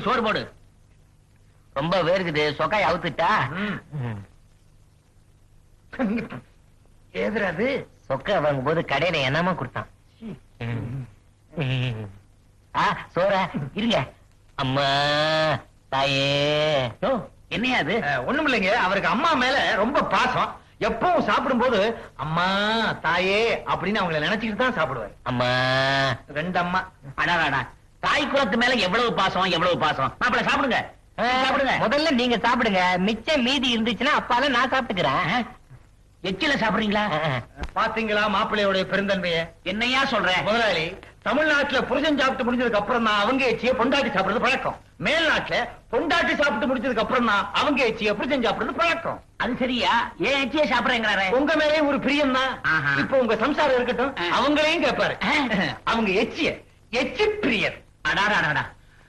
போய் சோறு போடு. ரொம்ப வேர்க்குது. சொக்காய் அவுத்துட்டா? ஏதுறது சொக்கா வாங்கும் போது கடையில என்னமா கொடுத்தான். ஆ சோற இருங்க. அம்மா தாயே. என்னையா அது? ஒண்ணும் இல்லைங்க. அவருக்கு அம்மா மேல ரொம்ப பாசம். எப்பவும் சாப்பிடும்போது அம்மா தாயே அப்படின்னு அவங்கள நினைச்சுக்கிட்டு தான் சாப்பிடுவாரு. அம்மா. ரெண்டு அம்மா. அடாடா தாய் குலத்து மேல எவ்வளவு பாசம் எவ்வளவு பாசம்? மாப்பிள சாப்பிடுங்க. சாப்பிடுங்க. முதல்ல நீங்க சாப்பிடுங்க. மிச்சம் மீதி இருந்துச்சுன்னா அப்பால நான் சாப்பிட்டுக்கிறேன். எச்சில சாப்பிடுறீங்களா? பாத்தீங்களா மாப்பிள்ளையோட பெருந்தன்மைய? என்னையா சொல்ற? முதலாளி தமிழ்நாட்டுல புருஷன் சாப்பிட்டு முடிஞ்சதுக்கு அப்புறம் தான் அவங்க எச்சிய பொண்டாட்டி சாப்பிடுறது பழக்கம். மேல்நாட்டுல பொண்டாட்டி சாப்பிட்டு முடிஞ்சதுக்கு அப்புறம் தான் அவங்க எச்சிய புருஷன் சாப்பிடுறது பழக்கம். அது சரியா? ஏன் எச்சிய சாப்பிடுறேங்கிறாரு? உங்க மேலே ஒரு பிரியம் தான். இப்ப உங்க சம்சாரம் இருக்கட்டும். அவங்களையும் கேட்பாரு. அவங்க எச்சிய எச்சி பிரியர் அடாடாடாடா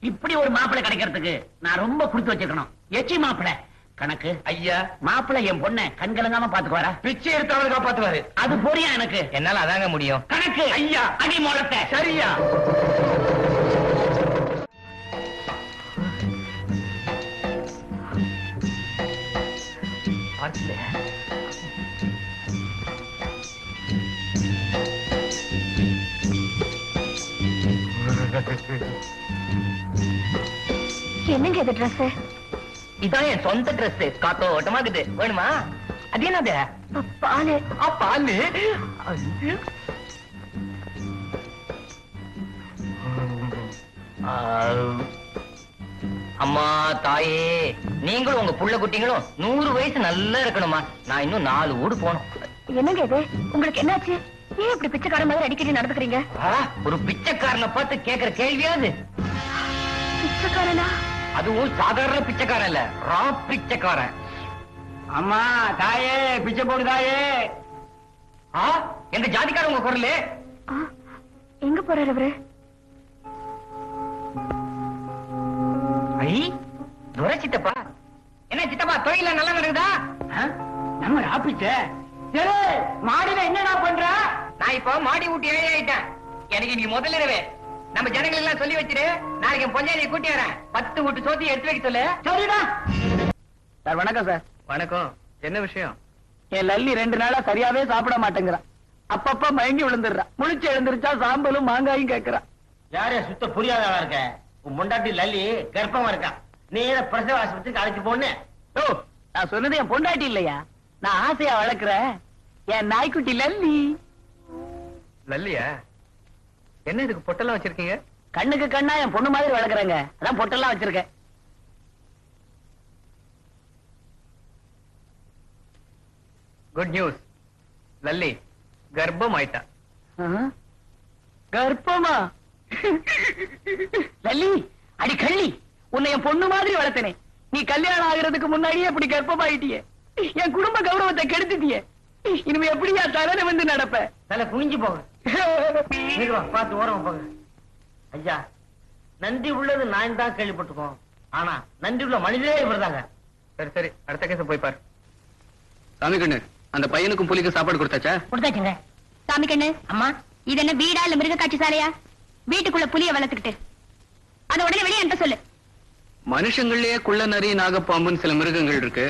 இப்படி ஒரு மாப்பிளை கிடைக்கிறதுக்கு நான் ரொம்ப கொடுத்து வச்சிருக்கணும் எச்சி மாப்பிளை கணக்கு. ஐயா. மாப்பிளை என் பொண்ண கண்கலங்காம பாத்துக்குவாரா பிச்சை எடுத்தவரை காப்பாத்துவாரு. அது புரியா எனக்கு? என்னால அதாங்க முடியும். கணக்கு. ஐயா. அடி முடத்தை சரியா. என்னங்க இது ட்ரெஸ் இதான் என் சொந்த ட்ரெஸ் காத்தோட்டமா இருக்குது வேணுமா? அது என்னது? பாலு. பாலு அம்மா தாயே நீங்களும் உங்க புள்ள குட்டிங்களும் நூறு வயசு நல்லா இருக்கணுமா? நான் இன்னும் நாலு ஊடு போகணும். என்னங்க இது? உங்களுக்கு என்னாச்சு? ஏன் இப்படி பிச்சைக்கார மாதிரி அடிக்கடி நடந்துக்கிறீங்க? ஒரு பிச்சைக்காரனை பார்த்து கேக்குற கேள்வியாது பிச்சைக்காரனா? அதுவும் சாதாரண பிச்சைக்காரன் இல்ல ரா பிச்சைக்காரன். அம்மா தாயே பிச்சை போடு தாயே. ஆ, எந்த ஜாதிக்காரன் உங்க குரலு? எங்க போறாரு அவரு? ஐ துரை சித்தப்பா. என்ன சித்தப்பா தொழில நல்லா நடக்குதா? நம்ம ராப்பிச்ச மாடியில என்னடா பண்ற? நான் இப்போ மாடி ஊட்டி ஏழை ஆயிட்டேன். எனக்கு இன்னைக்கு முதல் இரவு. நம்ம ஜனங்கள் எல்லாம் சொல்லி வச்சிரு நாளைக்கு என் பொஞ்சாதியை கூட்டி வரேன். பத்து வீட்டு சோத்தி எடுத்து வைக்க சொல்லு. சரிடா. சார் வணக்கம் சார். வணக்கம். என்ன விஷயம்? என் லல்லி ரெண்டு நாளா சரியாவே சாப்பிட மாட்டேங்கிறான் அப்பப்ப மயங்கி விழுந்துடுறான் முழிச்சு எழுந்திருச்சா சாம்பலும் மாங்காயும் கேக்குறான் யாரே சுத்த புரியாதவா இருக்க? உன் முண்டாட்டி லல்லி கர்ப்பமா இருக்கா? நீ ஏதோ பிரசவ ஆஸ்பத்திரிக்கு அழைச்சு போன்னு. ஓ நான் சொன்னது என் பொண்டாட்டி இல்லையா? நான் ஆசையா வளர்க்கிறேன். என் நாய்க்குட்டி லல்லி. லல்லியா என்ன இதுக்கு பொட்டெல்லாம் வச்சிருக்கீங்க? கண்ணுக்கு கண்ணா என் பொண்ணு மாதிரி வளர்க்குறேங்க. அதான் பொட்டெல்லாம் வச்சிருக்கேன். குட் நியூஸ் லல்லி கர்ப்பம் ஆயிட்டா? கர்ப்பமா? லல்லி அடி கள்ளி உன்னை என் பொண்ணு மாதிரி வளர்த்தனே. நீ கல்யாணம் ஆகுறதுக்கு முன்னாடியே இப்படி கர்ப்பமாயிட்டியே. என் குடும்ப கௌரவத்தை கெடுத்துட்டியே. இனிமே எப்படியா தலை வந்து நடப்ப? தலை குனிஞ்சு சீக்கிரம் பார்த்து ஓரமா போங்க. ஐயா நன்றி உள்ளது நான் தான் கேள்விப்பட்டிருக்கோம். ஆனா நன்றி உள்ள மனிதரே இவர்தாங்க. சரி சரி. அடுத்த கேஸ் போய் பாரு. சாமி கண்ணு அந்த பையனுக்கும் புலிக்கும் சாப்பாடு கொடுத்தாச்சா? கொடுத்தாச்சுங்க. சாமி கண்ணு அம்மா. இது என்ன வீடா இல்ல மிருக காட்சி சாலையா? வீட்டுக்குள்ள புலிய வளர்த்துக்கிட்டு. அத உடனே வெளியே என்கிட்ட சொல்லு. மனுஷங்கள்லயே குள்ள நரி நாகப்பாம்புன்னு சில மிருகங்கள் இருக்கு.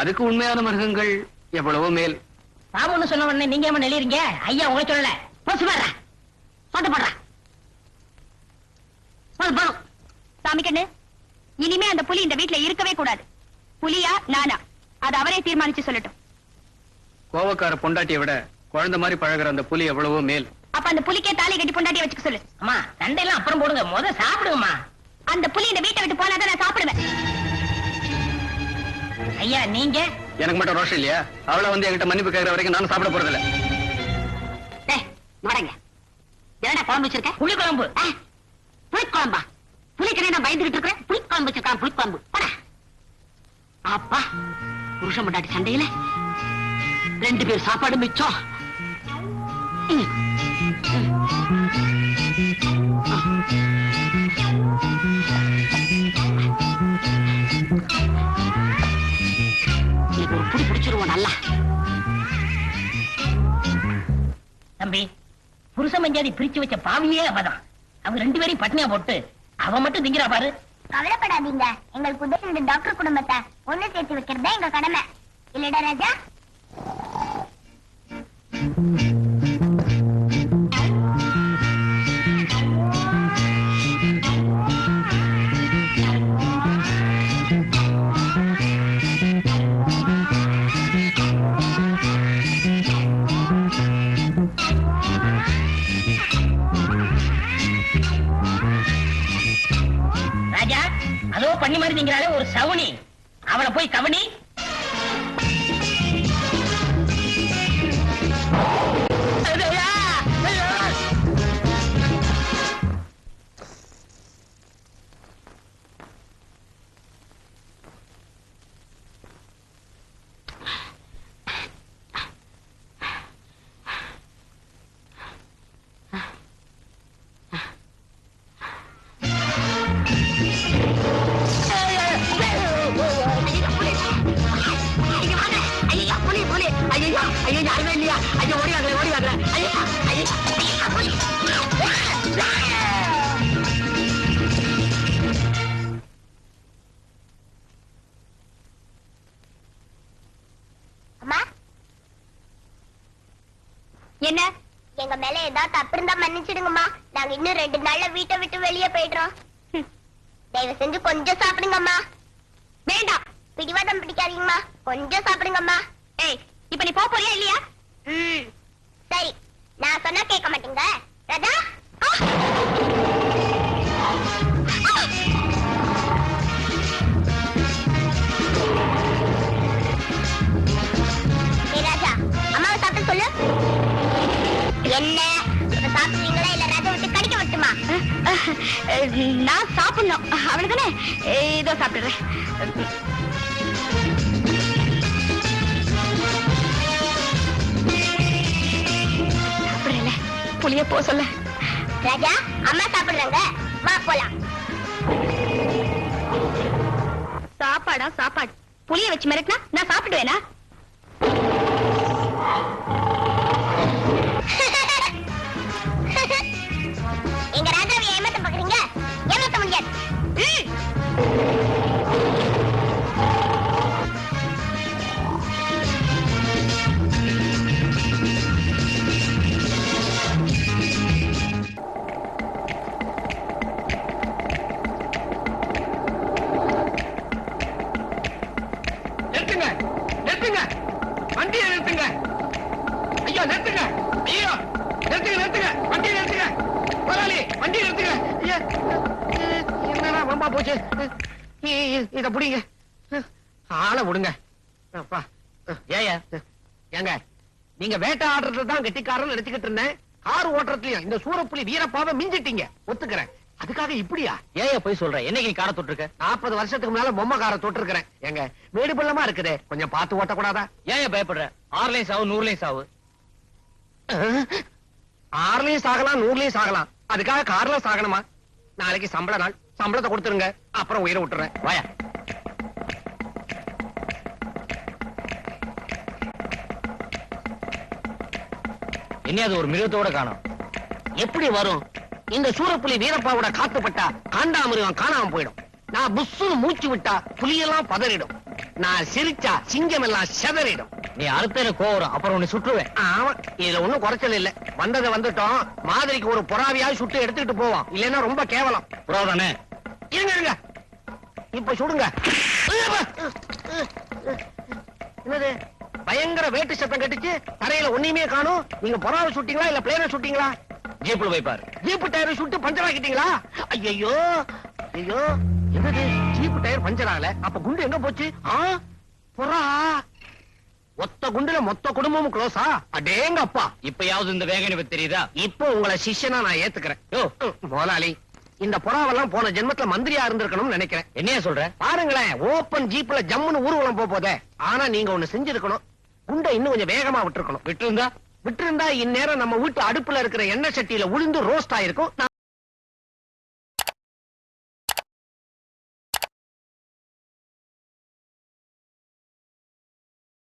அதுக்கு உண்மையான மிருகங்கள் எவ்வளவோ மேல். சாமுன்னு சொன்ன உடனே நீங்க ஏமா நெளிறீங்க ஐயா உங்களை சொல்லல. இனிமே அந்த புலி இந்த வீட்ல இருக்கவே கூடாது. புலியா நானா? அது அவரே தீர்மானிச்சு சொல்லட்டும். கோவக்கார பொண்டாட்டியை விட குழந்தை மாதிரி பழகுற அந்த புலி எவ்வளவோ மேல். அப்ப அந்த புலிக்கே தாலி கட்டி பொண்டாட்டிய வச்சுக்க சொல்லு. அம்மா சண்டையெல்லாம் அப்புறம் போடுங்க. முத சாப்பிடுங்கம்மா. அந்த புலி இந்த வீட்டை விட்டு போனாதான் நான் சாப்பிடுவேன். ஐயா நீங்க? எனக்கு மட்டும் ரோஷம் இல்லையா? அவளை வந்து என்கிட்ட மன்னிப்பு கேட்கற வரைக்கும் நானும் சாப்பிட போறதில்ல. வடங்க என்னடா குழம்பு வச்சிருக்க? புளி குழம்பு புளி குழம்பா புளிக்கனே நான் பயந்துகிட்டு இருக்கிறேன். புளி குழம்பு வச்சிருக்கான் புளி குழம்பு அப்பா புருஷன் முண்டாட்டி சண்டையில. ரெண்டு பேர் சாப்பாடு மிச்சம். ஒரு புடி பிடிச்சிருவோம் நல்லா. தம்பி புருஷ மஞ்சாதி பிரிச்சு வச்ச பாவியே அவதான் அவங்க ரெண்டு பேரையும் பட்னியா போட்டு அவன் மட்டும் திங்கிறா பாரு. கவலைப்படாதீங்க. எங்களுக்கு உதவி டாக்டர் குடும்பத்தை ஒண்ணு சேர்த்து வைக்கிறதா எங்க கடமை. இல்லடா ராஜா ராஜா? அதோ பண்ணி மாதிரி நீங்கிறாலே ஒரு சவுனி. அவளை போய் கவனி. புலி ஐயா ஐயா யாருமே இல்லையா? ஐயா ஓடி வாங்கல ஓடி வாங்கல ஐயா புலி என்ன? எங்க மேல ஏதாவது தப்பு இருந்தா மன்னிச்சிடுங்கம்மா. நாங்க இன்னும் ரெண்டு நாள்ல வீட்டை விட்டு வெளியே போயிடுறோம். தயவு செஞ்சு கொஞ்சம் சாப்பிடுங்கம்மா. வேண்டாம். பிடிவாதம் பிடிக்காதீங்கம்மா. கொஞ்சம் சாப்பிடுங்கம்மா. ஏய் இப்ப நீ போக போறியா இல்லையா? ம். சரி நான் சொன்னா கேட்க மாட்டீங்க. ராஜா? என்ன? சாப்பிடுவீங்களா இல்ல ராஜா விட்டு கடிக்க விட்டுமா நான் சாப்பிடணும். அவ்வளவுதானே இதோ சாப்பிடுறேன். புளிய போ சொல்ல. ராஜா அம்மா சாப்பிடுறாங்க. வா போலாம். சாப்பாடா சாப்பாடு. புளிய வச்சு மிரட்டினா நான் சாப்பிடுவேனா? வம்பா போச்சு இத புடிங்க. ஆளை விடுங்க. ஏயா ஏங்க நீங்க வேட்டையாடுறது தான் கெட்டிக்காரன் நினைச்சுக்கிட்டு இருந்தேன். கார் ஓட்டுறதுலயும் இந்த சூரப்புலி வீரப்பாவை மிஞ்சிட்டீங்க. ஒத்துக்கிறேன். அதுக்காக இப்படியா? ஏன் போய் சொல்ற என்னைக்கு காரை தொட்டிருக்க? நாற்பது வருஷத்துக்கு முன்னால பொம்மை காரை தொட்டிருக்கிறேன். எங்க வீடு பள்ளமா இருக்குதே. கொஞ்சம் பார்த்து ஓட்டக்கூடாதா? ஏன் பயப்படுற. ஆறுலயும் சாவு நூறுலயும் சாவு. ஆறுலயும் சாகலாம் நூறுலயும் சாகலாம். அதுக்காக கார்ல சாகணுமா? நாளைக்கு சம்பள நாள். சம்பளத்தை கொடுத்துருங்க. அப்புறம் உயிரை விட்டுறேன். வாயா. என்னையாது ஒரு மிருகத்தோட காணோம். எப்படி வரும்? இந்த சூரப்புலி வீரப்பாவோட காத்து பட்டா காண்டாமிருகம் காணாம போயிடும். நான் புஷ்ஷுன்னு மூச்சு விட்டா புலியெல்லாம் பதறிடும். நான் சிரிச்சா சிங்கம் எல்லாம் செதறிடும். நீ அறுத்தேன கோவரம் அப்புறம் உன்னை சுற்றுவேன். ஆமா. இதுல ஒண்ணும் குறைச்சல் இல்ல. வந்ததை வந்துட்டோம். மாதிரிக்கு ஒரு புறாவியாவது சுட்டு எடுத்துக்கிட்டு போவோம். இல்லைன்னா ரொம்ப கேவலம். புறாதானே இருங்க இருங்க. இப்ப சுடுங்க. என்னது? பயங்கர வேட்டு சத்தம் கட்டுச்சு. தரையில ஒண்ணுமே காணும். நீங்க புறாவை சுட்டீங்களா இல்ல பிளேன சுட்டீங்களா? ஜீப்ல வைப்பாரு ஜீப்பு டயர் சுட்டு பஞ்சர் ஆக்கிட்டீங்களா? ஐயோ ஐயோ என்னது? ஜீப்பு டயர் பஞ்சர் ஆகல. அப்ப குண்டு எங்க போச்சு? புறா? ஒத்த குண்டுல மொத்த குடும்பமும் க்ளோஸா அடேங்க அப்பா இப்பயாவது இந்த வேகனை தெரியுதா? இப்போ உங்களை சிஷ்யனா நான் ஏத்துக்கிறேன். ம், முதலாளி. இந்த புறாவெல்லாம் போன ஜென்மத்துல மந்திரியா இருந்திருக்கணும்னு நினைக்கிறேன். என்னையா சொல்ற? பாருங்களேன் ஓபன் ஜீப்ல ஜம்முன்னு ஊர்வலம் போதே. ஆனா நீங்க ஒண்ணு செஞ்சிருக்கணும். குண்டை இன்னும் கொஞ்சம் வேகமா விட்டுருக்கணும். விட்டு இருந்தா விட்டு இருந்தா இந்நேரம் நம்ம வீட்டு அடுப்புல இருக்கிற எண்ணெய் சட்டியில உளுந்து ரோஸ்ட் ஆயிருக்கும்.